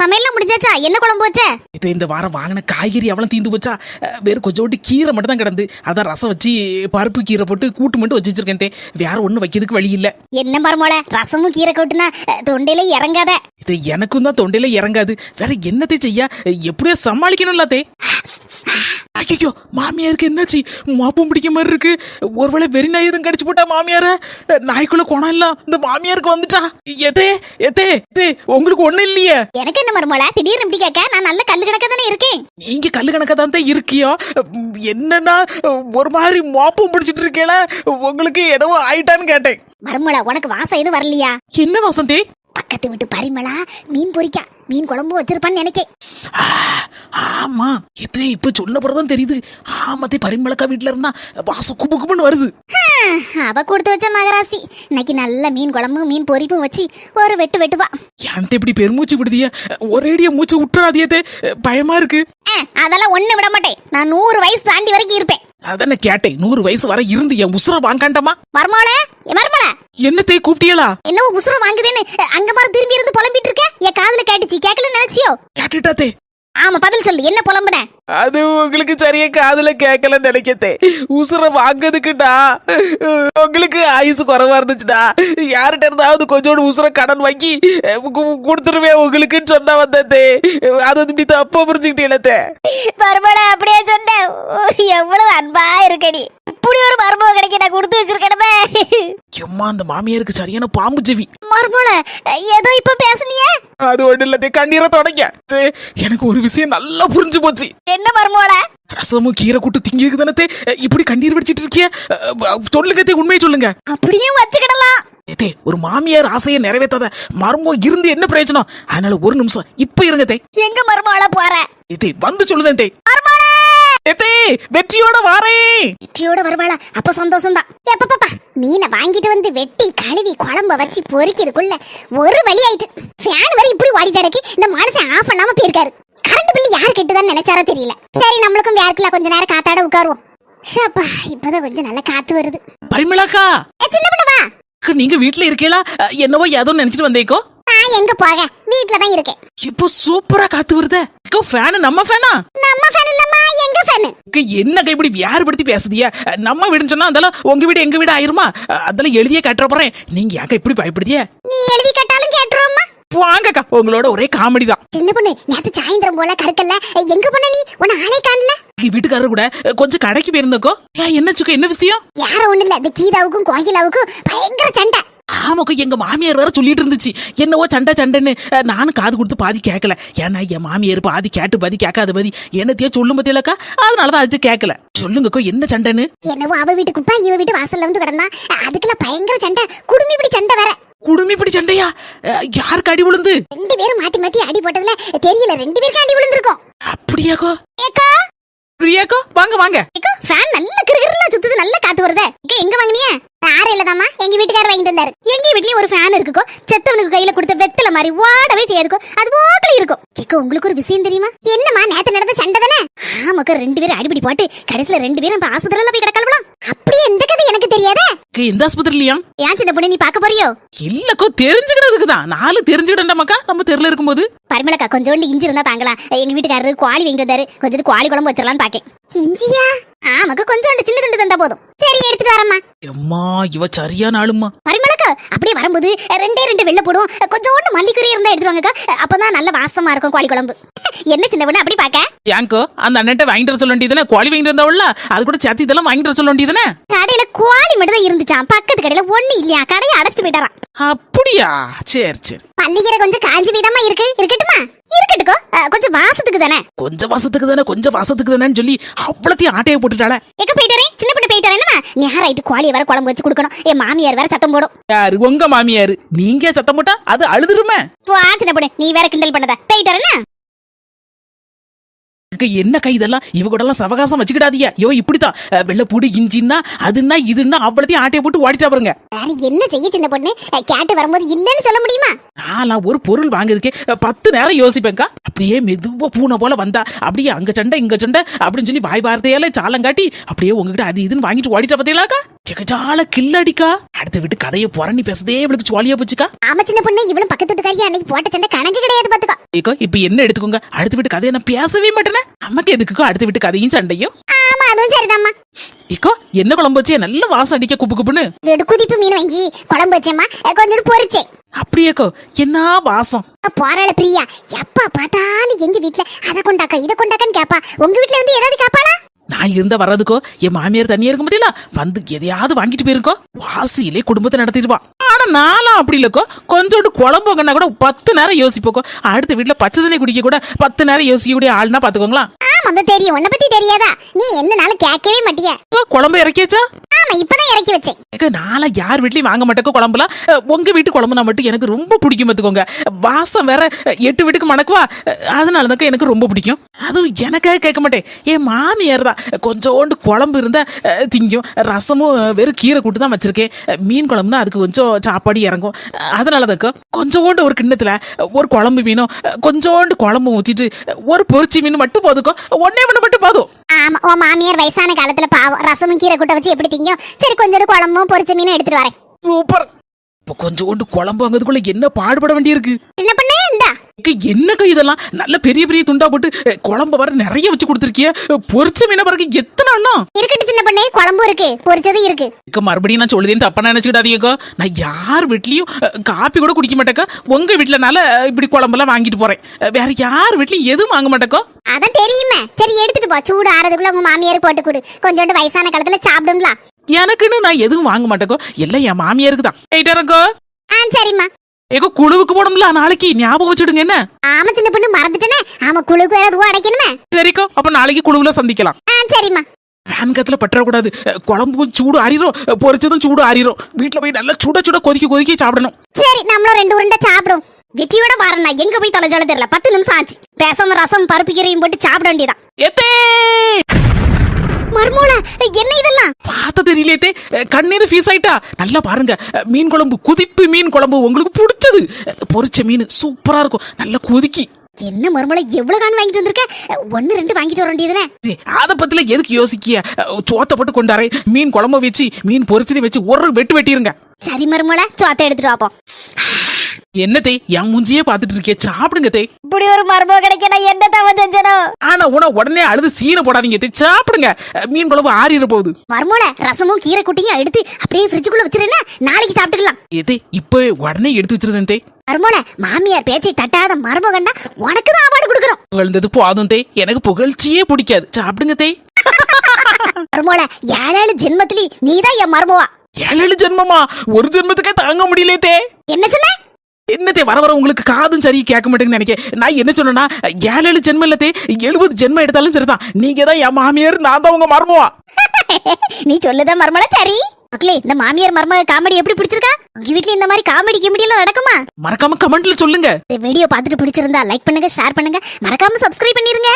சமையல்லாம் முடிஞ்சாச்சா? என்ன குழம்பு வச்ச? இது இந்த வாரம் வாங்கின காய்கறி அவளும் தீந்து போச்சா? வெறும் கொஞ்சோண்டு கீரை மட்டும் தான் கிடந்து. அதான் ரசம் வச்சு பருப்பு கீரை போட்டு கூட்டு மட்டும் வச்சு வச்சிருக்கேன் வேற ஒன்றும் வைக்கிறதுக்கு வழி இல்ல. என்ன மருமோள ரசமும் கீரை கொட்டுனா தொண்டையில இறங்காத. இது எனக்கும் தான் தொண்டையில இறங்காது. வேற என்னத்தை செய்ய? எப்படியோ சமாளிக்கணும்ல தே. ஐயோ மாமியாருக்கு என்னாச்சு? மாப்பும் பிடிக்க மாதிரி இருக்கு. ஒருவேளை வெறி நாய் எதுவும் கடிச்சு போட்டா மாமியார? நாய்க்குள்ள குணம் இல்ல. இந்த மாமியாருக்கு வந்துட்டா. எதே எதே எதே உங்களுக்கு ஒண்ணு இல்லையே. எனக்கு என்ன மருமோள திடீர்னு இப்படி கேட்க நான் நல்ல கல்லு கணக்கா தானே இருக்கேன். நீங்க கல்லு கணக்கா தான் தான் இருக்கியோ? என்னன்னா ஒரு மாதிரி மாப்பும் பிடிச்சிட்டு இருக்கேல. உங்களுக்கு என்னவோ ஆயிட்டான்னு கேட்டேன். மருமோள உனக்கு வாசம் எதுவும் வரலையா? என்ன வசந்தி? பக்கத்து வீட்டு பரிமளா மீன் பொரிக்கா மீன் குழம்பு வச்சிருப்பான்னு நினைக்கேன் ஆமா இது இப்ப சொன்ன பிறகுதான் தெரியுது. ஆமத்தே பரிமளக்கா வீட்டுல இருந்தா வாசம் குப்பு குப்புன்னு வருது அவ கொடுத்து வச்ச மகராசி. இன்னைக்கு நல்ல மீன் குழம்பு மீன் பொரிப்பும் வச்சு ஒரு வெட்டு வெட்டுவா. ஏன்ட்ட இப்படி பெருமூச்சு விடுதிய? ஒரேடியா மூச்சு விட்டுறாதியதே பயமா இருக்கு. அதெல்லாம் ஒண்ணு விட மாட்டேன். நான் நூறு வயசு தாண்டி வரைக்கும் இருப்பேன். அதானே கேட்டேன். நூறு வயசு வரை இருந்து என் உசுர வாங்காண்டமா? மருமோள மருமோள என்னத்தை கூப்பிட்டியலா? என்னவோ உசுர வாங்குதேன்னு அங்க பாரு திரும்பி இருந்து புலம்பிட்டு இருக்க. என் காதுல கேட்டுச்சு. கேட்கலன்னு நினைச்சியோ? கேட்டுட்டாத்தே ஆமா பதில் சொல்லு. என்ன புலம்புன? அது உங்களுக்கு சரியா காதுல கேட்கல நினைக்கத்தே. உசுர வாங்குறதுக்குடா உங்களுக்கு ஆயுசு குறைவா இருந்துச்சுடா. யார்கிட்ட இருந்தாவது கொஞ்சோண்டு உசுர கடன் வாங்கி கு- கொடுத்துருவேன் உங்களுக்குன்னு சொன்னா வந்ததே அது இப்படி தப்பா புரிஞ்சுக்கிட்டே மருமோள அப்படியே சொன்னேன். எவ்வளவு அன்பா இருக்கடி. இப்படி ஒரு மருமக கிடைக்க நான் கொடுத்து வச்சிருக்கணுமே. எம்மா அந்த மாமியாருக்கு சரியான பாம்பு செவி மருமோள ஏதோ இப்ப பேசுனியே? அது ஒண்ணு இல்லதே கண்ணீரை தொடங்க. தே, எனக்கு ஒரு விஷயம் நல்லா புரிஞ்சு போச்சு. என்ன மருமோள? ரசமும் கீரை கூட்டு திங்கிருக்கு தானே இப்படி கண்ணீர் வடிச்சிட்டு இருக்கிய? சொல்லுங்க தே, உண்மையை சொல்லுங்க. அப்படியும் வச்சுக்கிடலாம். ஏத்தே ஒரு மாமியார் ஆசையை நிறைவேற்றாத மர்மம் இருந்து என்ன பிரயோஜனம்? அதனால ஒரு நிமிஷம் இப்ப இருங்க தே. எங்க மருமோள போற? ஏத்தே வந்து சொல்லுதேன் தே. வெற்றியோட வாரேன் வெற்றியோட வருவாளா? அப்ப சந்தோஷம் தான் பாப்பா மீனை வாங்கிட்டு வந்து வெட்டி கழுவி குழம்ப வச்சு பொரிக்கிறதுக்குள்ள ஒரு வழி ஆயிட்டு. ஃபேன் வரை இப்படி ஓடி கிடக்கு. இந்த மனுஷன் ஆஃப் பண்ணாம போயிருக்காரு. கரண்ட் பில் யார் கெட்டுதான்னு நினைச்சாரோ தெரியல. சரி நம்மளுக்கும் வேர்க்கல கொஞ்ச நேரம் காத்தாட உட்காருவோம். ஷப்பா இப்பதான் கொஞ்சம் நல்ல காத்து வருது. பரிமளாக்கா. சின்ன பொண்ணுவா நீங்க வீட்ல இருக்கீங்களா என்னவோ ஏதோ நினைச்சிட்டு வந்தேக்கோ. நான் எங்க போக வீட்ல தான் இருக்கேன். இப்போ சூப்பரா காத்து வருதே. ஃபேன் நம்ம ஃபேனா நம்ம ஃபேன் இல்லம்மா எங்க ஃபேன் அக்கா, என்னக்கா இப்படி வியாறுபடுத்தி பேசுதிய? நம்ம வீடுன்னு சொன்னா அதெல்லாம் உங்க வீடு எங்க வீடு ஆயிருமா? அதெல்லாம் எழுதியே கட்டுற போறேன். நீங்க யாக்கா இப்படி பயப்படுதிய? நீ எழுதி கேட்டாலும் கேட்டுருவோம்மா. வாங்கக்கா உங்களோட ஒரே காமெடி தான். சின்ன பொண்ணு நேத்து சாயந்தரம் போல கருக்கல்ல. எங்க போன நீ? உன்னை ஆளே காணல. வீட்டுக்காரர் கூட கொஞ்சம் கடைக்கு போயிருந்தக்கோ. ஏன் என்னச்சுக்கோ என்ன விஷயம்? யாரும் ஒண்ணு இல்ல இந்த கீதாவுக்கும் கோகிலாவுக்கும் பயங்கர சண்டை. ஆமாக்கோ எங்க மாமியார் வேற சொல்லிட்டு இருந்துச்சு என்னவோ சண்டை சண்டைன்னு. நானும் காது கொடுத்து பாதி கேட்கல ஏன்னா என் மாமியார் பாதி கேட்டு பாதி கேட்காத பாதி என்னத்தையோ சொல்லும் பத்தியலக்கா அதனாலதான் அதுட்டு கேட்கல சொல்லுங்கக்கோ என்ன சண்டைன்னு? என்னவோ அவ வீட்டு குப்பை இவ வீட்டு வாசல்ல வந்து கிடந்தா. அதுக்குள்ள பயங்கர சண்டை. குடுமி இப்படி சண்டை வேற. குடுமிப்படி சண்டையா? அஹ், யாருக்கு அடி விழுந்து? ரெண்டு பேரும் மாத்தி மாத்தி அடி போட்டதுல தெரியல ரெண்டு பேருக்கு அடி விழுந்திருக்கும். அப்படியாக்கோ? ஏக்கா? பிரியாக்கா வாங்க வாங்க. ஃபேன் நல்ல கிருகிருல சுத்துது நல்ல காத்து வருதே. இங்க எங்க வாங்குனிய? யார இல்லதாமா எங்க வீட்டுக்காரர் வாங்கிட்டு வந்தாரு. எங்க வீட்லயும் ஒரு ஃபேன் இருக்குக்கோ செத்தவனுக்கு கையில கொடுத்த வெத்தல மாதிரி ஓடவே செய்யாதுக்கோ அது போக்கல இருக்கும். கேக்க உங்களுக்கு ஒரு விஷயம் தெரியுமா? என்னம்மா நேத்து நடந்த சண்டை தானே? ஆமாக்கா ரெண்டு பேரும் அடிபடி போட்டு கடைசியில ரெண்டு பேரும் இப்ப ஆஸ்பத்திரியில போய் கிடக்கலாம் அப்படியே எந்த கதை எனக்கு எந்த ஆஸ்பத்திரிலையா ஏன் சின்ன பொண்ணு நீ பார்க்க போறியோ? இல்லக்கோ தெரிஞ்சுக்கிட்டதுக்கு தான் நாலு தெரிஞ்சுக்கிட்டேன்டாமாக்கா நம்ம தெருல இருக்கும்போது. பரிமளக்கா கொஞ்சோண்டு இஞ்சி இருந்தா தாங்களா எங்க வீட்டுக்காரரு குவாலி வாங்கிட்டு வந்தாரு கொஞ்சம் குவாலி குழம்பு வச்சிடலாம்னு பாக்கேன். இஞ்சியா? ஆமாக்கா கொஞ்சோண்டு சின்ன துண்டு தந்தா போதும். சரி எடுத்துட்டு வரேம்மா. எம்மா இவ சரியான ஆளுமா பரிமளக்கா அப்படியே வரும்போது ரெண்டே ரெண்டு வெள்ளை போடும். கொஞ்சோண்டு மல்லிக்கறி இருந்தா எடுத்துட்டு வாங்கக்கா. அப்பதான் நல்ல வாசமா இருக்கும் குவாலி குழம்பு. என்ன சின்ன பொண்ணு அப்படி பாக்க ஏங்கோ அந்த அண்ணன்ட்ட வாங்கிட்டு வர சொல்ல வேண்டியதானே? கோழி வாங்கிட்டு வந்தாவுல? அது கூட சேர்த்து இதெல்லாம் வாங்கிட்டு வர சொல்ல வேண்டியதானே? கடையில குவாலி மட்டும் தான் இருந்துச்சாம். பக்கத்து கடையில ஒண்ணு இல்லையா கடையை அடைச்சிட்டு போயிட்டாராம். அப்படியா? சரி சரி. பள்ளிக்கரை கொஞ்சம் காஞ்சி வீதமா இருக்கு. இருக்கட்டுமா? இருக்கட்டுக்கோ. கொஞ்சம் வாசத்துக்கு தானே? கொஞ்சம் வாசத்துக்கு தானே கொஞ்சம் வாசத்துக்கு தானேன்னு சொல்லி அவ்வளோத்தையும் ஆட்டையை போட்டுட்டாளே. எங்க போயிட்டாரே சின்ன பொண்ணு போயிட்டாரே என்னமா நேரம் ஆயிட்டு கோழியை வேற குழம்பு வச்சு கொடுக்கணும். என் மாமியார் வேற சத்தம் போடும். யாரு? உங்க மாமியாரு. நீங்க சத்தம் போட்டா அது அழுதுருமே? போ சின்ன பொண்ணு. நீ வேற கிண்டல் பண்ணத. போயிட்டாரே இங்க என்ன கை இதெல்லாம்? இவ கூட எல்லாம் சவகாசம் வச்சுக்கிடாதீங்க. ஐயோ இப்படித்தான். வெள்ளைப்பூடி இஞ்சின்னா அதுன்னா இதுன்னா அவ்வளோத்தையும் ஆட்டையை போட்டு ஓடிட்டா பாருங்க. என்ன செய்ய சின்ன பொண்ணு? கேட்டு வரும்போது இல்லைன்னு சொல்ல முடியுமா? நான்லாம் ஒரு பொருள் வாங்குறதுக்கே பத்து நேரம் யோசிப்பேன்க்கா. அப்படியே மெதுவா பூனை போல வந்தா அப்படியே அங்க சண்டை இங்க சண்டை அப்படின்னு சொல்லி வாய் வார்த்தையால சாலம் காட்டி அப்படியே உங்ககிட்ட அது இதுன்னு வாங்கிட்டு ஓடிட்டா பார்த்தீங்களாக்கா ஜெகஜால கில்லடிக்கா அடுத்த விட்டு கதையை புறணி பேசுதே இவளுக்கு சுவாலியா போச்சுக்கா. ஆமா சின்ன பொண்ணு இவளும் பக்கத்து வீட்டுக்காரியா? அன்னைக்கு போட்ட சண்டை கணக்கு கிடையாது பாத்துக்கோ. இப்ப என்ன எடுத்துக்கோங்க? அடுத்த வீட்டு கதையை நான் பேசவே மாட்டேனே. நமக்கு எதுக்குக்கோ அடுத்த வீட்டு கதையும் சண்டையும்? ஆமா அதுவும் சரிதாம்மா. ஏக்கோ என்ன குழம்பு வச்சு? நல்ல வாசம் அடிக்க குப்பு குப்புன்னு. ஜெடு குதிப்பு மீன் வாங்கி குழம்பு வச்சேம்மா. கொஞ்சோண்டு பொரிச்சேன். அப்படியேக்கோ என்ன வாசம்? போறாள பிரியா. எப்ப பார்த்தாலும் எங்க வீட்ல அதை கொண்டாக்கா இதை கொண்டாக்கான்னு கேப்பா. உங்க வீட்ல வந்து ஏதாவது கேப்பாளா? நான் இருந்த வர்றதுக்கோ என் மாமியார் தனியா இருக்க முடியல. வந்து எதையாவது வாங்கிட்டு போயிருக்கோ வாசியிலே குடும்பத்தை நடத்திடுவா. ஆனா நானும் அப்படி இல்லக்கோ. கொஞ்சோண்டு குழம்புங்கன்னா கூட பத்து நேரம் யோசிப்போக்கோ. அடுத்த வீட்டுல பச்சை தண்ணி குடிக்க கூட பத்து நேரம் யோசிக்கக்கூடிய ஆள்னா பாத்துக்கோங்களா ஆமா தெரியும். உன்னை பத்தி தெரியாதா? நீ என்னனாலும் கேட்கவே மாட்டிய? குழம்பு இறக்கியாச்சா? ஆமா இப்பதான் இறக்கி வச்சேன். ஏக்கா, யார் வீட்லயும் வாங்க மாட்டேக்கோ குழம்புலாம். அஹ், உங்க வீட்டு குழம்புனா மட்டும் எனக்கு ரொம்ப பிடிக்கும் பார்த்துக்கோங்க. வாசம் வேற எட்டு வீட்டுக்கு மணக்குவா? அஹ், எனக்கு ரொம்ப பிடிக்கும். அதுவும் எனக்காக கேட்க மாட்டேன். என் மாமியார் தான். கொஞ்சோண்டு குழம்பு இருந்தா திங்கும். ரசமும் வெறும் கீரை கூட்டு தான் வச்சிருக்கேன். அஹ், மீன் குழம்புனா அதுக்கு கொஞ்சம் சாப்பாடு இறங்கும். அஹ், அதனால தாக்கா கொஞ்சோண்டு ஒரு கிண்ணத்துல ஒரு குழம்பு மீனும் கொஞ்சோண்டு குழம்பு ஊற்றிட்டு ஒரு பொரிச்சி மீன் மட்டும் போதுக்கும் ஒன்னே மணி மட்டும் போதும். ஆமா உன் மாமியார் வயசான காலத்துல பாவம். ரசமும் கீரை கூட்ட வச்சு எப்படி திங்கும்? சரி கொஞ்சோண்டு குழம்பும் பொரிச்ச மீனும் எடுத்துட்டு வரேன். சூப்பர். இப்போ கொஞ்சோண்டு குழம்பு வாங்குறதுக்குள்ள என்ன பாடுபட வேண்டியிருக்கு? சின்ன பொண்ணு என்னக்கா இதெல்லாம்? நல்ல பெரிய பெரிய துண்டா போட்டு குழம்ப வர நிறைய வச்சு கொடுத்துருக்கிய. பொரிச்ச மீன பிறகு எத்தனை அண்ணம் இருக்கட்டும் சின்ன பொண்ணு குழம்பும் இருக்கு பொரிச்சதும் இருக்கு. இக்க மறுபடியும் நான் சொல்லுதேன்னு தப்பா நினைச்சுக்கிடாதீங்கக்கா நான் யார் வீட்லயும் காப்பி கூட குடிக்க மாட்டேக்கா உங்க வீட்டுலனால அஹ், இப்படி குழம்பெல்லாம் வாங்கிட்டு போறேன். வேற யார் வீட்லயும் எதுவும் வாங்க மாட்டேக்கோ அதான் தெரியுமே. சரி எடுத்துட்டு போ. சூடு ஆறதுக்குள்ள உங்க மாமியார் போட்டு கொடு. கொஞ்சோண்டு வயசான காலத்துல சாப்பிடுங்களா? எனக்குன்னு நான் எதுவும் வாங்க மாட்டேக்கோ எல்லாம் என் மாமியாருக்கு தான். சரிம்மா. ஏக்கோ குழுவுக்கு போடும்ல நாளைக்கு ஞாபகம் வச்சுடுங்க என்ன? ஆமா சின்ன பொண்ணு மறந்துட்டேனே. ஆமா குழுக்கு வேற ரூபா அடைக்கணுமே. சரிக்கோ அப்ப நாளைக்கு குழுவுல சந்திக்கலாம். ஆ சரிம்மா. வேன்கத்துல பற்றக்கூடாது. குழம்பு சூடு அஹ், பொரிச்சதும் சூடு ஆறிரும் வீட்டுல போய் நல்லா சுட சுட கொதிக்க கொதிக்க சாப்பிடணும். சரி நம்மளும் ரெண்டு உருண்டை சாப்பிடும் வெற்றியோட பாருண்ணா எங்க போய் தொலைஞ்சாலும் தெரியல. பத்து நிமிஷம் ஆச்சு. பேசாம ரசம் பருப்பு கீரையும் போட்டு சாப்பிட வேண்டியதான் எத்தே! மர்மூல என்ன இதெல்லாம்? பார்த்த தெரியலையே கண்ணீர் ஃபீஸ் ஆயிட்டா? நல்லா பாருங்க. மீன் குழம்பு குதிப்பு மீன் குழம்பு உங்களுக்கு பிடிச்சது. பொரிச்ச மீன் சூப்பரா இருக்கும். நல்லா கொதிக்கி. என்ன மர்மூல எவ்வளவு கான் வாங்கிட்டு வந்திருக்க? ஒன்னு ரெண்டு வாங்கிட்டு வர வேண்டியதுனே அத பத்தில எதுக்கு யோசிக்கிய? சோத்தை போட்டு கொண்டாரே. மீன் குழம்பு வச்சு மீன் பொரிச்சதை வச்சு ஒரு வெட்டு வெட்டிருங்க. சரி மர்மூல சோத்தை எடுத்துட்டு வாப்போம். என்னத்தை என் மூஞ்சியே பார்த்துட்டு இருக்கே. சாப்பிடுங்க தே. இப்படி ஒரு மர்மோ கிடைக்க நான் என்ன தவ செஞ்சனோ? ஆனா உன உடனே அழுது சீனை போடாதீங்க தே. சாப்பிடுங்க. மீன் குழம்பு ஆறிட போகுது. மர்மூல ரசமும் கீரை குட்டியும் எடுத்து அப்படியே ஃப்ரிட்ஜுக்குள்ள வச்சிருந்தா நாளைக்கு சாப்பிட்டுக்கலாம். எதே இப்போ உடனே எடுத்து வச்சிருந்தேன் தே. மர்மூல மாமியார் பேச்சை தட்டாத மர்மோ கண்டா உனக்கு தான் அவார்டு கொடுக்குறோம் புகழ்ந்தது போதும் தே. எனக்கு புகழ்ச்சியே பிடிக்காது. சாப்பிடுங்க தே. மர்மூல ஏழேழு ஜென்மத்திலி நீதான் என் மர்மவா. ஏழு ஜென்மமா? ஒரு ஜென்மத்துக்கே தாங்க முடியல தே. என்ன சொன்ன? என்னத்தே வர வர உங்களுக்கு காதும் சரி கேட்க மாட்டேங்குன்னு நினைக்கிறேன் நான் என்ன சொன்னேன்னா ஏழு ஏழு ஜென்மம் இல்லத்தே எழுபது ஜென்மம் எடுத்தாலும் சரிதான். நீங்க தான் என் மாமியார் நான் தான் உங்க மருமவா. நீ சொல்லுத மர்மல சரி. மக்களே இந்த மாமியார் மர்ம காமெடி எப்படி பிடிச்சிருக்கா? உங்க வீட்ல இந்த மாதிரி காமெடி கிமெடி எல்லாம் நடக்குமா? மறக்காம கமெண்ட்ல சொல்லுங்க. இந்த வீடியோ பார்த்துட்டு பிடிச்சிருந்தா லைக் பண்ணுங்க ஷேர் பண்ணுங்க. மறக்காம சப்ஸ்கிரைப் பண்ணிருங்க.